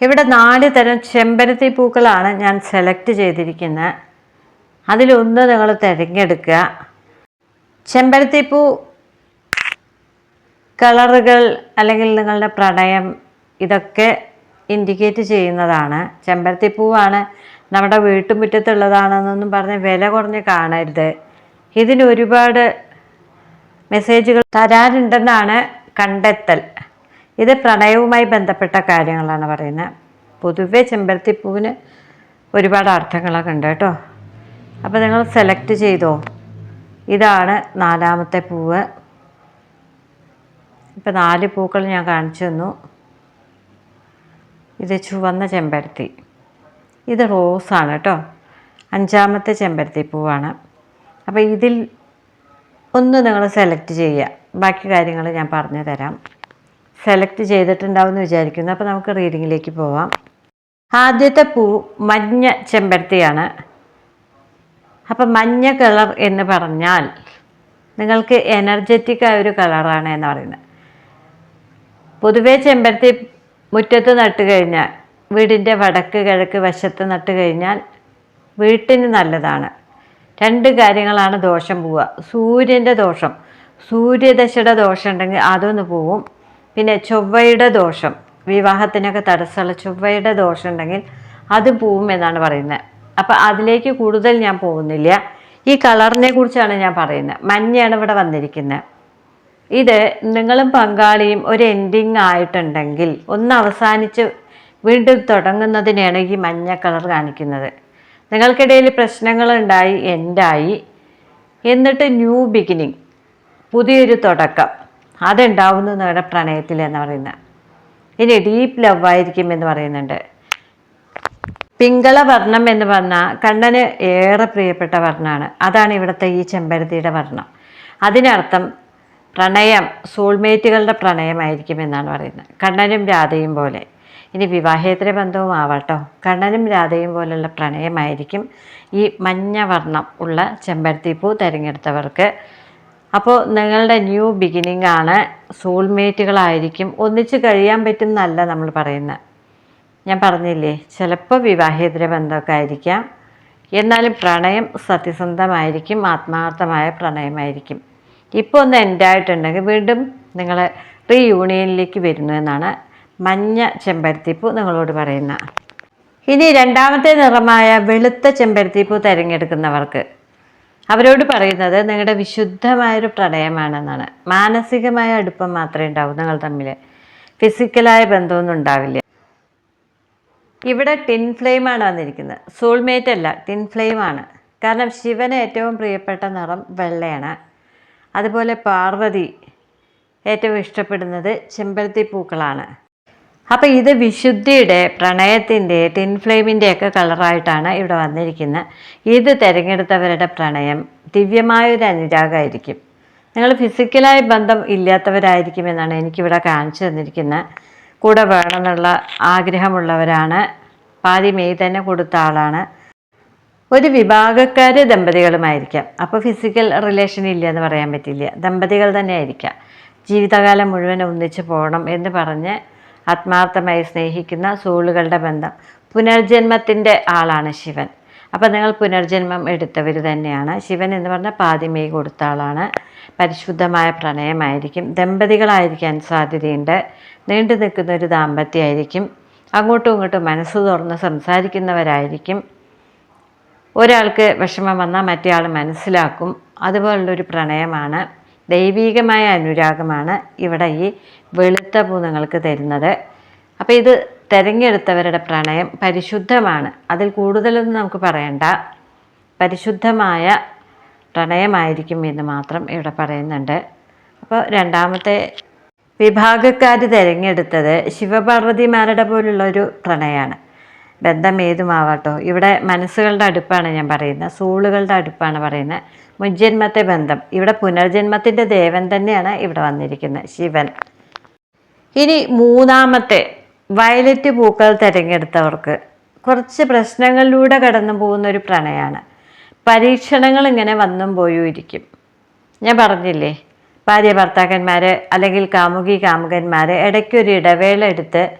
ഇവിടെ നാല് തരം ചെമ്പരത്തി പൂക്കളാണ് ഞാൻ സെലക്ട് ചെയ്തിരിക്കുന്നത് അതിലൊന്ന് നിങ്ങൾ തിരഞ്ഞെടുക്കുക. ചെമ്പരത്തിപ്പൂ കളറുകൾ അല്ലെങ്കിൽ നിങ്ങളുടെ പ്രണയം ഇതൊക്കെ ഇൻഡിക്കേറ്റ് ചെയ്യുന്നതാണ്. ചെമ്പരത്തിപ്പൂവാണ് നമ്മുടെ വീട്ടുമുറ്റത്തുള്ളതാണെന്നൊന്നും പറഞ്ഞ് വില കുറഞ്ഞ് കാണരുത്. ഇതിന് ഒരുപാട് മെസ്സേജുകൾ തരാനുണ്ടെന്നാണ് കണ്ടെത്തൽ. ഇത് പ്രണയവുമായി ബന്ധപ്പെട്ട കാര്യങ്ങളാണ് പറയുന്നത്. പൊതുവെ ചെമ്പരത്തിപ്പൂവിന് ഒരുപാട് അർത്ഥങ്ങളൊക്കെ ഉണ്ട് കേട്ടോ. അപ്പോൾ നിങ്ങൾ സെലക്ട് ചെയ്തോ? ഇതാണ് നാലാമത്തെ പൂവ്. ഇപ്പം നാല് പൂക്കൾ ഞാൻ കാണിച്ചു തന്നു. ഇത് ചുവന്ന ചെമ്പരത്തി. ഇത് റോസാണ് കേട്ടോ. അഞ്ചാമത്തെ ചെമ്പരത്തി പൂവാണ്. അപ്പോൾ ഇതിൽ ഒന്ന് നിങ്ങൾ സെലക്ട് ചെയ്യുക. ബാക്കി കാര്യങ്ങൾ ഞാൻ പറഞ്ഞു തരാം. സെലക്ട് ചെയ്തിട്ടുണ്ടാവും എന്ന് വിചാരിക്കുന്നു. അപ്പോൾ നമുക്ക് റീഡിങ്ങിലേക്ക് പോവാം. ആദ്യത്തെ പൂ മഞ്ഞ ചെമ്പരത്തിയാണ്. അപ്പം മഞ്ഞ കളർ എന്ന് പറഞ്ഞാൽ നിങ്ങൾക്ക് എനർജറ്റിക് ആയ ഒരു കളറാണ് എന്ന് പറയുന്നത്. പൊതുവേ ചെമ്പരത്തി മുറ്റത്ത് നട്ട് കഴിഞ്ഞാൽ വീടിന്റെ വടക്ക് കിഴക്ക് വശത്ത് നട്ട് കഴിഞ്ഞാൽ വീട്ടിന് നല്ലതാണ്. രണ്ട് കാര്യങ്ങളാണ് ദോഷം പോവുക. സൂര്യന്റെ ദോഷം. സൂര്യദശയുടെ ദോഷം ഉണ്ടെങ്കിൽ അതൊന്ന് പോവും. പിന്നെ ചൊവ്വയുടെ ദോഷം. വിവാഹത്തിനൊക്കെ തടസ്സമുള്ള ചൊവ്വയുടെ ദോഷം ഉണ്ടെങ്കിൽ അത് പോവും എന്നാണ് പറയുന്നത് അപ്പം അതിലേക്ക് കൂടുതൽ ഞാൻ പോകുന്നില്ല. ഈ കളറിനെ കുറിച്ചാണ് ഞാൻ പറയുന്നത്. മഞ്ഞയാണ് ഇവിടെ വന്നിരിക്കുന്നത് ഇത് നിങ്ങളും പങ്കാളിയും ഒരു എൻഡിങ് ആയിട്ടുണ്ടെങ്കിൽ ഒന്ന് അവസാനിച്ച് വീണ്ടും തുടങ്ങുന്നതിനെയാണ് ഈ മഞ്ഞ കളർ കാണിക്കുന്നത്. നിങ്ങൾക്കിടയിൽ പ്രശ്നങ്ങളുണ്ടായി എൻഡായി എന്നിട്ട് ന്യൂ ബിഗിനിങ് പുതിയൊരു തുടക്കം. അതുണ്ടാവുന്നു നിങ്ങളുടെ പ്രണയത്തിൽ എന്ന് പറയുന്നത്. ഇനി ഡീപ്പ് ലവ് ആയിരിക്കും എന്ന് പറയുന്നുണ്ട്. പിങ്കള വർണം എന്ന് പറഞ്ഞാൽ കണ്ണന് ഏറെ പ്രിയപ്പെട്ട വർണമാണ് അതാണ് ഇവിടുത്തെ ഈ ചെമ്പരത്തിയുടെ വർണം. അതിനർത്ഥം പ്രണയം സോൾമേറ്റുകളുടെ പ്രണയമായിരിക്കും എന്നാണ് പറയുന്നത്. കണ്ണനും രാധയും പോലെ. ഇനി വിവാഹേതര ബന്ധവും ആവട്ടോ. കണ്ണനും രാധയും പോലുള്ള പ്രണയമായിരിക്കും ഈ മഞ്ഞ വർണം ഉള്ള ചെമ്പരത്തിപ്പൂ തിരഞ്ഞെടുത്തവർക്ക് അപ്പോൾ നിങ്ങളുടെ ന്യൂ ബിഗിനിങ് ആണ്. സോൾമേറ്റുകളായിരിക്കും ഒന്നിച്ച് കഴിയാൻ പറ്റുന്നല്ല നമ്മൾ പറയുന്നത്. ഞാൻ പറഞ്ഞില്ലേ ചിലപ്പോൾ വിവാഹേതര ബന്ധമൊക്കെ ആയിരിക്കാം. എന്നാലും പ്രണയം സത്യസന്ധമായിരിക്കും ആത്മാർത്ഥമായ പ്രണയമായിരിക്കും. ഇപ്പോൾ ഒന്ന് എൻഡായിട്ടുണ്ടെങ്കിൽ വീണ്ടും നിങ്ങൾ റീയൂണിയനിലേക്ക് വരുന്നു എന്നാണ് മഞ്ഞ ചെമ്പരത്തിപ്പൂ നിങ്ങളോട് പറയുന്ന ഇനി രണ്ടാമത്തെ നിറമായ വെളുത്ത ചെമ്പരത്തിപ്പൂ തിരഞ്ഞെടുക്കുന്നവർക്ക് അവരോട് പറയുന്നത് നിങ്ങളുടെ വിശുദ്ധമായൊരു പ്രണയമാണെന്നാണ്. മാനസികമായ അടുപ്പം മാത്രമേ ഉണ്ടാവൂ നിങ്ങൾ തമ്മിൽ. ഫിസിക്കലായ ബന്ധമൊന്നും ഉണ്ടാവില്ല. ഇവിടെ ടിൻ ഫ്ലെയിം ഫ്ലെയിമാണ് വന്നിരിക്കുന്നത്. സോൾമേറ്റ് അല്ല ടിൻ ഫ്ലെയിം ആണ് കാരണം ശിവന് ഏറ്റവും പ്രിയപ്പെട്ട നിറം വെള്ളയാണ്. അതുപോലെ പാർവതി ഏറ്റവും ഇഷ്ടപ്പെടുന്നത് ചെമ്പരത്തി പൂക്കളാണ് അപ്പോൾ ഇത് വിശുദ്ധിയുടെ പ്രണയത്തിന്റെ ടിൻ ഫ്ലെയിമിന്റെ ഒക്കെ കളറായിട്ടാണ് ഇവിടെ വന്നിരിക്കുന്നത്. ഇത് തിരഞ്ഞെടുത്തവരുടെ പ്രണയം. ദിവ്യമായൊരു അനുരാഗമായിരിക്കും. നിങ്ങൾ ഫിസിക്കലായ ബന്ധം ഇല്ലാത്തവരായിരിക്കും ഇല്ലാത്തവരായിരിക്കുമെന്നാണ് എനിക്കിവിടെ കാണിച്ചു തന്നിരിക്കുന്നത്. കൂടെ വേണമെന്നുള്ള ആഗ്രഹമുള്ളവരാണ്. പാതി മെയ് തന്നെ കൊടുത്ത ആളാണ്. ഒരു വിഭാഗക്കാര് ദമ്പതികളുമായിരിക്കാം. അപ്പോൾ ഫിസിക്കൽ റിലേഷൻ ഇല്ല എന്ന് പറയാൻ പറ്റില്ല. ദമ്പതികൾ തന്നെ ആയിരിക്കാം ജീവിതകാലം മുഴുവൻ ഒന്നിച്ച് പോകണം എന്ന് പറഞ്ഞ് ആത്മാർത്ഥമായി സ്നേഹിക്കുന്ന സോളുകളുടെ ബന്ധം. പുനർജന്മത്തിന്റെ ആളാണ് ശിവൻ. അപ്പോൾ നിങ്ങൾ പുനർജന്മം എടുത്തവർ തന്നെയാണ്. ശിവൻ എന്ന് പറഞ്ഞാൽ പാതിമേ കൊടുത്ത ആളാണ്. പരിശുദ്ധമായ പ്രണയമായിരിക്കും. ദമ്പതികളായിരിക്കാൻ സാധ്യതയുണ്ട്. നീണ്ടു നിൽക്കുന്ന ഒരു ദാമ്പത്യമായിരിക്കും. അങ്ങോട്ടും ഇങ്ങോട്ടും മനസ്സ് തുറന്ന് സംസാരിക്കുന്നവരായിരിക്കും. ഒരാൾക്ക് വിഷമം വന്നാൽ മറ്റേ ആൾ മനസ്സിലാക്കും. അതുപോലുള്ളൊരു പ്രണയമാണ്. ദൈവീകമായ അനുരാഗമാണ് ഇവിടെ ഈ വെളുത്ത പൂ നിങ്ങൾക്ക് തരുന്നത്. അപ്പോൾ ഇത് തിരഞ്ഞെടുത്തവരുടെ പ്രണയം പരിശുദ്ധമാണ്. അതിൽ കൂടുതലൊന്നും നമുക്ക് പറയണ്ട. പരിശുദ്ധമായ പ്രണയമായിരിക്കും എന്ന് മാത്രം ഇവിടെ പറയുന്നുണ്ട്. അപ്പോൾ രണ്ടാമത്തെ വിഭാഗക്കാർ തിരഞ്ഞെടുത്തത് ശിവപാർവതിമാരുടെ പോലുള്ള ഒരു പ്രണയമാണ് ബന്ധം ഏതുമാവാട്ടോ ഇവിടെ മനസ്സുകളുടെ അടുപ്പാണ് ഞാൻ പറയുന്നത്. സൂളുകളുടെ അടുപ്പാണ് പറയുന്നത്. മുജ്ജന്മത്തെ ബന്ധം. ഇവിടെ പുനർജന്മത്തിന്റെ ദേവൻ തന്നെയാണ് ഇവിടെ വന്നിരിക്കുന്നത്. ശിവൻ. ഇനി മൂന്നാമത്തെ വയലറ്റ് പൂക്കൾ തിരഞ്ഞെടുത്തവർക്ക് കുറച്ച് പ്രശ്നങ്ങളിലൂടെ കടന്നു പോകുന്ന ഒരു പ്രണയമാണ് പരീക്ഷണങ്ങൾ ഇങ്ങനെ വന്നും പോയും ഇരിക്കും. ഞാൻ പറഞ്ഞില്ലേ? ഭാര്യ ഭർത്താക്കന്മാർ അല്ലെങ്കിൽ കാമുകി കാമുകന്മാർ ഇടയ്ക്കൊരു ഇടവേള എടുത്ത്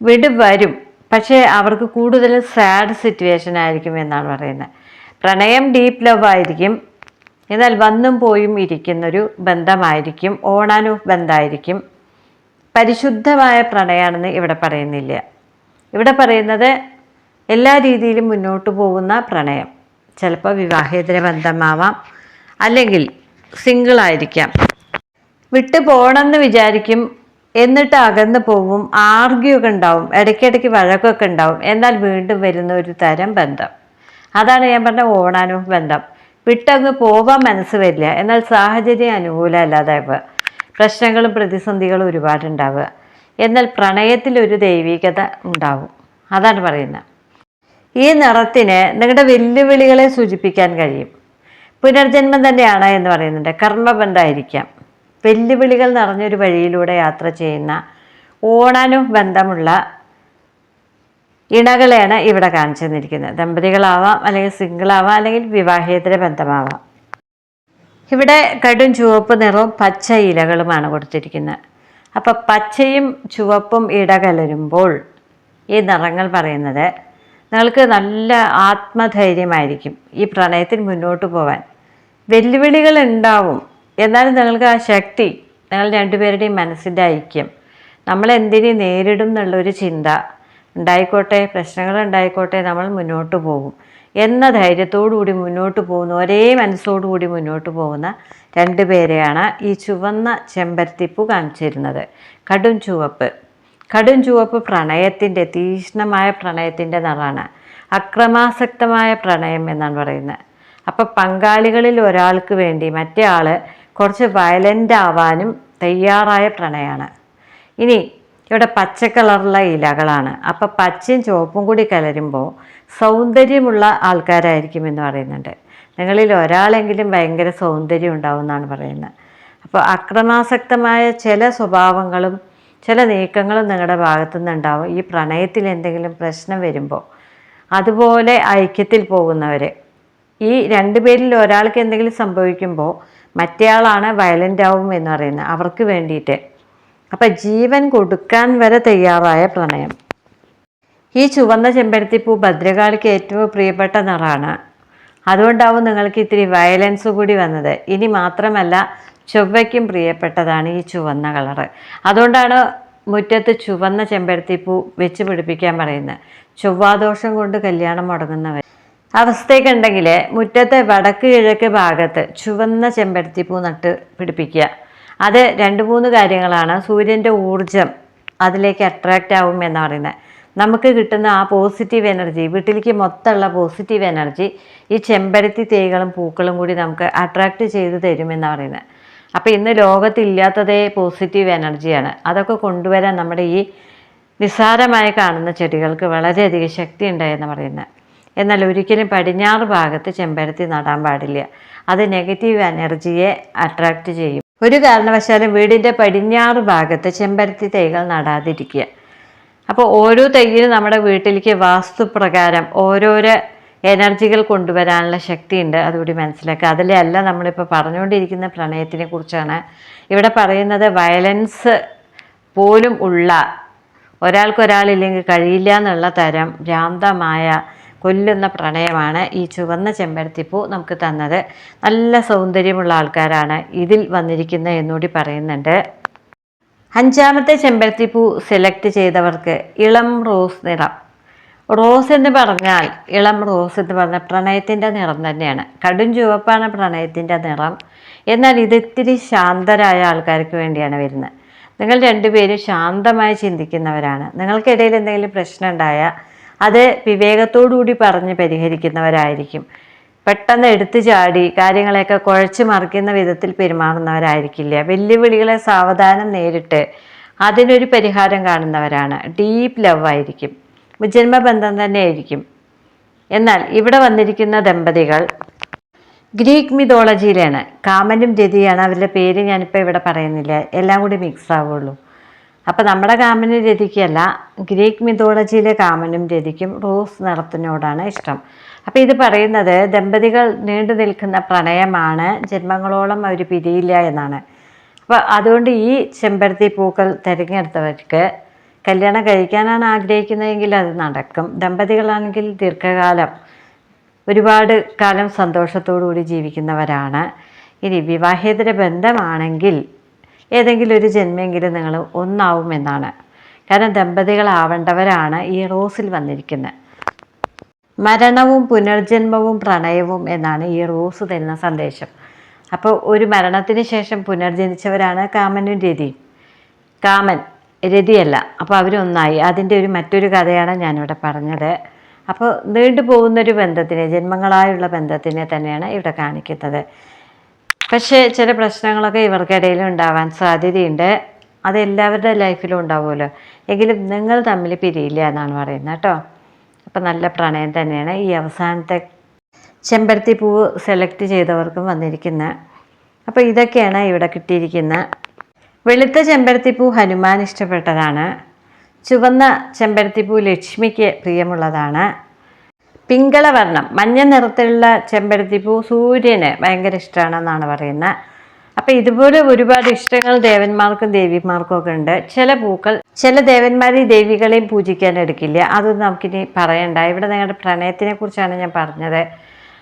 വിടുവരും. വരും പക്ഷേ അവർക്ക് കൂടുതൽ സാഡ് സിറ്റുവേഷൻ ആയിരിക്കും എന്നാണ് പറയുന്നത്. പ്രണയം ഡീപ്പ് ലവ് ആയിരിക്കും. എന്നാൽ വന്നും പോയും ഇരിക്കുന്നൊരു ബന്ധമായിരിക്കും. ഓണാനു ബന്ധമായിരിക്കും പരിശുദ്ധമായ പ്രണയമാണെന്ന് ഇവിടെ പറയുന്നില്ല. ഇവിടെ പറയുന്നത് എല്ലാ രീതിയിലും മുന്നോട്ട് പോകുന്ന പ്രണയം. ചിലപ്പോൾ വിവാഹേതര ബന്ധമാവാം. അല്ലെങ്കിൽ സിംഗിളായിരിക്കാം വിട്ടു പോകണമെന്ന് വിചാരിക്കും. എന്നിട്ട് അകന്നു പോവും ആർഗ്യൊക്കെ ഉണ്ടാവും ഇടയ്ക്കിടയ്ക്ക് വഴക്കൊക്കെ ഉണ്ടാവും. എന്നാൽ വീണ്ടും വരുന്ന ഒരു തരം ബന്ധം. അതാണ് ഞാൻ പറഞ്ഞ ഓണാനോ ബന്ധം. വിട്ടങ്ങ് പോവാൻ മനസ്സ് വരില്ല. എന്നാൽ സാഹചര്യം അനുകൂലമല്ലാതാവുക പ്രശ്നങ്ങളും പ്രതിസന്ധികളും ഒരുപാടുണ്ടാവുക എന്നാൽ പ്രണയത്തിൽ ഒരു ദൈവികത ഉണ്ടാവും. അതാണ് പറയുന്നത്. ഈ നിറത്തിന് നിങ്ങളുടെ വെല്ലുവിളികളെ സൂചിപ്പിക്കാൻ കഴിയും. പുനർജന്മം തന്നെയാണ് എന്ന് പറയുന്നുണ്ട്. കർമ്മബന്ധമായിരിക്കാം. വെല്ലുവിളികൾ നിറഞ്ഞൊരു വഴിയിലൂടെ യാത്ര ചെയ്യുന്ന ഓണനു ബന്ധമുള്ള ഇണകളെയാണ് ഇവിടെ കാണിച്ചു തന്നിരിക്കുന്നത് ദമ്പതികളാവാം അല്ലെങ്കിൽ സിംഗിളാവാം അല്ലെങ്കിൽ വിവാഹേതര ബന്ധമാവാം. ഇവിടെ കടും ചുവപ്പ് നിറവും പച്ച ഇലകളുമാണ് കൊടുത്തിരിക്കുന്നത്. അപ്പോൾ പച്ചയും ചുവപ്പും ഇടകലരുമ്പോൾ ഈ നിറങ്ങൾ പറയുന്നത് നിങ്ങൾക്ക് നല്ല ആത്മധൈര്യമായിരിക്കും ഈ പ്രണയത്തിൽ മുന്നോട്ട് പോകാൻ വെല്ലുവിളികൾ ഉണ്ടാവും. എന്നാലും നിങ്ങൾക്ക് ആ ശക്തി നിങ്ങൾ രണ്ടുപേരുടെയും മനസ്സിന്റെ ഐക്യം നമ്മൾ എന്തിനെ നേരിടും എന്നുള്ളൊരു ചിന്ത ഉണ്ടായിക്കോട്ടെ പ്രശ്നങ്ങൾ ഉണ്ടായിക്കോട്ടെ നമ്മൾ മുന്നോട്ട് പോകും. എന്ന ധൈര്യത്തോടു കൂടി മുന്നോട്ട് പോകുന്ന ഒരേ മനസ്സോടുകൂടി മുന്നോട്ട് പോകുന്ന രണ്ട് പേരെയാണ് ഈ ചുവന്ന ചെമ്പരത്തിപ്പൂ കാണിച്ചിരുന്നത്. കടും ചുവപ്പ്. കടും ചുവപ്പ് പ്രണയത്തിന്റെ തീഷ്ണമായ പ്രണയത്തിന്റെ നിറാണ് അക്രമാസക്തമായ പ്രണയം എന്നാണ് പറയുന്നത്. അപ്പോൾ പങ്കാളികളിൽ ഒരാൾക്ക് വേണ്ടി മറ്റേ ആൾ കുറച്ച് വയലന്റ് ആവാനും തയ്യാറായ പ്രണയമാണ് ഇനി ഇവിടെ പച്ച കളറുള്ള ഇലകളാണ്. അപ്പോൾ പച്ചയും ചുവപ്പും കൂടി കലരുമ്പോൾ സൗന്ദര്യമുള്ള ആൾക്കാരായിരിക്കും എന്ന് പറയുന്നുണ്ട്. നിങ്ങളിൽ ഒരാളെങ്കിലും ഭയങ്കര സൗന്ദര്യം ഉണ്ടാവും എന്നാണ് പറയുന്നത്. അപ്പോൾ അക്രമാസക്തമായ ചില സ്വഭാവങ്ങളും ചില നീക്കങ്ങളും നിങ്ങളുടെ ഭാഗത്തു നിന്നുണ്ടാവും ഈ പ്രണയത്തിൽ എന്തെങ്കിലും പ്രശ്നം വരുമ്പോൾ അതുപോലെ ഐക്യത്തിൽ പോകുന്നവർ ഈ രണ്ടു പേരിൽ ഒരാൾക്ക് എന്തെങ്കിലും സംഭവിക്കുമ്പോൾ മറ്റേയാളാണ് വയലന്റ് ആവും എന്ന് പറയുന്നത്. അവർക്ക് വേണ്ടിയിട്ട്. അപ്പം ജീവൻ കൊടുക്കാൻ വരെ തയ്യാറായ പ്രണയം. ഈ ചുവന്ന ചെമ്പരത്തിപ്പൂ ഭദ്രകാളിക്ക് ഏറ്റവും പ്രിയപ്പെട്ട നിറാണ് അതുകൊണ്ടാവും നിങ്ങൾക്ക് ഇത്തിരി വയലൻസ് കൂടി വന്നത്. ഇനി മാത്രമല്ല ചൊവ്വയ്ക്കും പ്രിയപ്പെട്ടതാണ് ഈ ചുവന്ന കളറ് അതുകൊണ്ടാണ് മുറ്റത്ത് ചുവന്ന ചെമ്പരത്തിപ്പൂ വെച്ച് പിടിപ്പിക്കാൻ പറയുന്നത്. ചൊവ്വാദോഷം കൊണ്ട് കല്യാണം മുടങ്ങുന്നവർ. അവസ്ഥയൊക്കെ ഉണ്ടെങ്കിൽ മുറ്റത്തെ വടക്ക് കിഴക്ക് ഭാഗത്ത് ചുവന്ന ചെമ്പരത്തിപ്പൂ നട്ട് പിടിപ്പിക്കുക. അത് രണ്ട് മൂന്ന് കാര്യങ്ങളാണ്. സൂര്യന്റെ ഊർജം അതിലേക്ക് അട്രാക്റ്റ് ആവും എന്ന് പറയുന്നത്. നമുക്ക് കിട്ടുന്ന ആ പോസിറ്റീവ് എനർജി വീട്ടിലേക്ക് മൊത്തമുള്ള പോസിറ്റീവ് എനർജി ഈ ചെമ്പരത്തി തേകളും പൂക്കളും കൂടി നമുക്ക് അട്രാക്റ്റ് ചെയ്ത് തരുമെന്ന് പറയുന്നത്. അപ്പോൾ ഇന്ന് ലോകത്തില്ലാത്തതേ പോസിറ്റീവ് എനർജിയാണ് അതൊക്കെ കൊണ്ടുവരാൻ നമ്മുടെ ഈ നിസ്സാരമായി കാണുന്ന ചെടികൾക്ക് വളരെയധികം ശക്തി ഉണ്ടായെന്ന് പറയുന്നത്. എന്നാൽ ഒരിക്കലും പടിഞ്ഞാറ് ഭാഗത്ത് ചെമ്പരത്തി നടാൻ പാടില്ല. അത് നെഗറ്റീവ് എനർജിയെ അട്രാക്റ്റ് ചെയ്യും. ഒരു കാരണവശാലും വീടിന്റെ പടിഞ്ഞാറ് ഭാഗത്ത് ചെമ്പരത്തി തൈകൾ നടാതിരിക്കുക. അപ്പോൾ ഓരോ തൈയിലും നമ്മുടെ വീട്ടിലേക്ക് വാസ്തുപ്രകാരം ഓരോരോ എനർജികൾ കൊണ്ടുവരാനുള്ള ശക്തിയുണ്ട് അതുകൂടി മനസ്സിലാക്കുക. അതിലെ അല്ല നമ്മളിപ്പോൾ പറഞ്ഞുകൊണ്ടിരിക്കുന്ന പ്രണയത്തിനെ കുറിച്ചാണ്. ഇവിടെ പറയുന്നത് വയലൻസ് പോലും ഉള്ള ഒരാൾക്കൊരാളില്ലെങ്കിൽ കഴിയില്ല എന്നുള്ള തരം ഭ്രാന്തമായ കൊല്ലുന്ന പ്രണയമാണ് ഈ ചുവന്ന ചെമ്പരത്തിപ്പൂ നമുക്ക് തന്നത്. നല്ല സൗന്ദര്യമുള്ള ആൾക്കാരാണ് ഇതിൽ വന്നിരിക്കുന്നത് എന്നുകൂടി പറയുന്നുണ്ട്. അഞ്ചാമത്തെ ചെമ്പരത്തിപ്പൂ സെലക്ട് ചെയ്തവർക്ക് ഇളം റോസ് നിറം. റോസ് എന്ന് പറഞ്ഞാൽ ഇളം റോസ് എന്ന് പറഞ്ഞാൽ പ്രണയത്തിന്റെ നിറം തന്നെയാണ്. കടും ചുവപ്പാണ് പ്രണയത്തിന്റെ നിറം. എന്നാൽ ഇത് ഇത്തിരി ശാന്തരായ ആൾക്കാർക്ക് വേണ്ടിയാണ് വരുന്നത്. നിങ്ങൾ രണ്ടുപേരും ശാന്തമായി ചിന്തിക്കുന്നവരാണ്. നിങ്ങൾക്കിടയിൽ എന്തെങ്കിലും പ്രശ്നം ഉണ്ടായാൽ അത് വിവേകത്തോടുകൂടി പറഞ്ഞ് പരിഹരിക്കുന്നവരായിരിക്കും. പെട്ടെന്ന് എടുത്തു ചാടി കാര്യങ്ങളെയൊക്കെ കുഴച്ചു മറിക്കുന്ന വിധത്തിൽ പെരുമാറുന്നവരായിരിക്കില്ല. വെല്ലുവിളികളെ സാവധാനം നേരിട്ട് അതിനൊരു പരിഹാരം കാണുന്നവരാണ്. ഡീപ്പ് ലവ് ആയിരിക്കും. ജന്മബന്ധം തന്നെ ആയിരിക്കും. എന്നാൽ ഇവിടെ വന്നിരിക്കുന്ന ദമ്പതികൾ ഗ്രീക്ക് മിതോളജിയിലാണ് കാമനും രതിയാണ്. അവരുടെ പേര് ഞാനിപ്പോൾ ഇവിടെ പറയുന്നില്ല. എല്ലാം കൂടി മിക്സ് ആവുള്ളൂ. അപ്പോൾ നമ്മുടെ കാമന് രതിക്കല്ല ഗ്രീക്ക് മിതോളജിയിലെ കാമനും രതിക്കും റോസ് നിറത്തിനോടാണ് ഇഷ്ടം. അപ്പോൾ ഇത് പറയുന്നത് ദമ്പതികൾ നീണ്ടു നിൽക്കുന്ന പ്രണയമാണ് ജന്മങ്ങളോളം അവർ പിരിയില്ല എന്നാണ്. അപ്പോൾ അതുകൊണ്ട് ഈ ചെമ്പരത്തി പൂക്കൾ തിരഞ്ഞെടുത്തവർക്ക് കല്യാണം കഴിക്കാനാണ് ആഗ്രഹിക്കുന്നതെങ്കിൽ അത് നടക്കും. ദമ്പതികളാണെങ്കിൽ ദീർഘകാലം ഒരുപാട് കാലം സന്തോഷത്തോടു കൂടി ജീവിക്കുന്നവരാണ്. ഇനി വിവാഹേതര ബന്ധമാണെങ്കിൽ ഏതെങ്കിലും ഒരു ജന്മെങ്കിലും നിങ്ങൾ ഒന്നാവുമെന്നാണ്. കാരണം ദമ്പതികളാവേണ്ടവരാണ് ഈ റോസിൽ വന്നിരിക്കുന്നത് മരണവും പുനർജന്മവും പ്രണയവും എന്നാണ് ഈ റോസ് തരുന്ന സന്ദേശം. അപ്പോൾ ഒരു മരണത്തിന് ശേഷം പുനർജനിച്ചവരാണ് കാമനും രതിയും കാമൻ രതിയല്ല. അപ്പോൾ അവരൊന്നായി. അതിന്റെ ഒരു മറ്റൊരു കഥയാണ് ഞാനിവിടെ പറഞ്ഞത്. അപ്പോൾ നീണ്ടു പോകുന്നൊരു ബന്ധത്തിനെ ജന്മങ്ങളായുള്ള ബന്ധത്തിനെ തന്നെയാണ് ഇവിടെ കാണിക്കുന്നത്. പക്ഷേ ചില പ്രശ്നങ്ങളൊക്കെ ഇവർക്കിടയിൽ ഉണ്ടാവാൻ സാധ്യതയുണ്ട്. അത് എല്ലാവരുടെ ലൈഫിലും ഉണ്ടാവുമല്ലോ. എങ്കിലും നിങ്ങൾ തമ്മിൽ പിരിയില്ല എന്നാണ് പറയുന്നത് കേട്ടോ. അപ്പം നല്ല പ്രണയം തന്നെയാണ് ഈ അവസാനത്തെ ചെമ്പരത്തി പൂവ് സെലക്ട് ചെയ്തവർക്കും വന്നിരിക്കുന്ന. അപ്പോൾ ഇതൊക്കെയാണ് ഇവിടെ കിട്ടിയിരിക്കുന്ന വെളുത്ത ചെമ്പരത്തിപ്പൂ ഹനുമാൻ ഇഷ്ടപ്പെട്ടതാണ്. ചുവന്ന ചെമ്പരത്തിപ്പൂ ലക്ഷ്മിക്ക് പ്രിയമുള്ളതാണ്. പിങ്കളവർണം മഞ്ഞ നിറത്തിലുള്ള ചെമ്പരത്തിപ്പൂ സൂര്യന് ഭയങ്കര ഇഷ്ടമാണെന്നാണ് പറയുന്നത് അപ്പോൾ ഇതുപോലെ ഒരുപാട് ഇഷ്ടങ്ങൾ ദേവന്മാർക്കും ദേവിമാർക്കും ഒക്കെ ഉണ്ട്. ചില പൂക്കൾ ചില ദേവന്മാരെ ദേവികളെയും പൂജിക്കാൻ എടുക്കില്ല. അതൊന്നും നമുക്കിനി പറയണ്ട. ഇവിടെ നിങ്ങളുടെ പ്രണയത്തിനെ കുറിച്ചാണ് ഞാൻ പറഞ്ഞത്.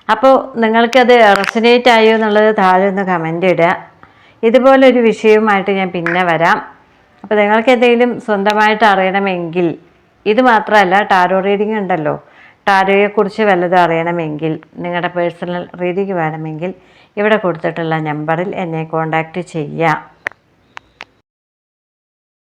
അപ്പോൾ നിങ്ങൾക്കത് റെസനേറ്റ് ആയോ എന്നുള്ളത് താഴെ ഒന്ന് കമന്റ് ഇടുക. ഇതുപോലൊരു വിഷയവുമായിട്ട് ഞാൻ പിന്നെ വരാം. അപ്പോൾ നിങ്ങൾക്ക് എന്തെങ്കിലും സ്വന്തമായിട്ട് അറിയണമെങ്കിൽ ഇത് മാത്രമല്ല ടാരോ റീഡിംഗ് ഉണ്ടല്ലോ. ടാരോയെക്കുറിച്ച് വല്ലതും അറിയണമെങ്കിൽ നിങ്ങളുടെ പേഴ്സണൽ റീഡിംഗ് വേണമെങ്കിൽ ഇവിടെ കൊടുത്തിട്ടുള്ള നമ്പറിൽ എന്നെ കോൺടാക്റ്റ് ചെയ്യാം.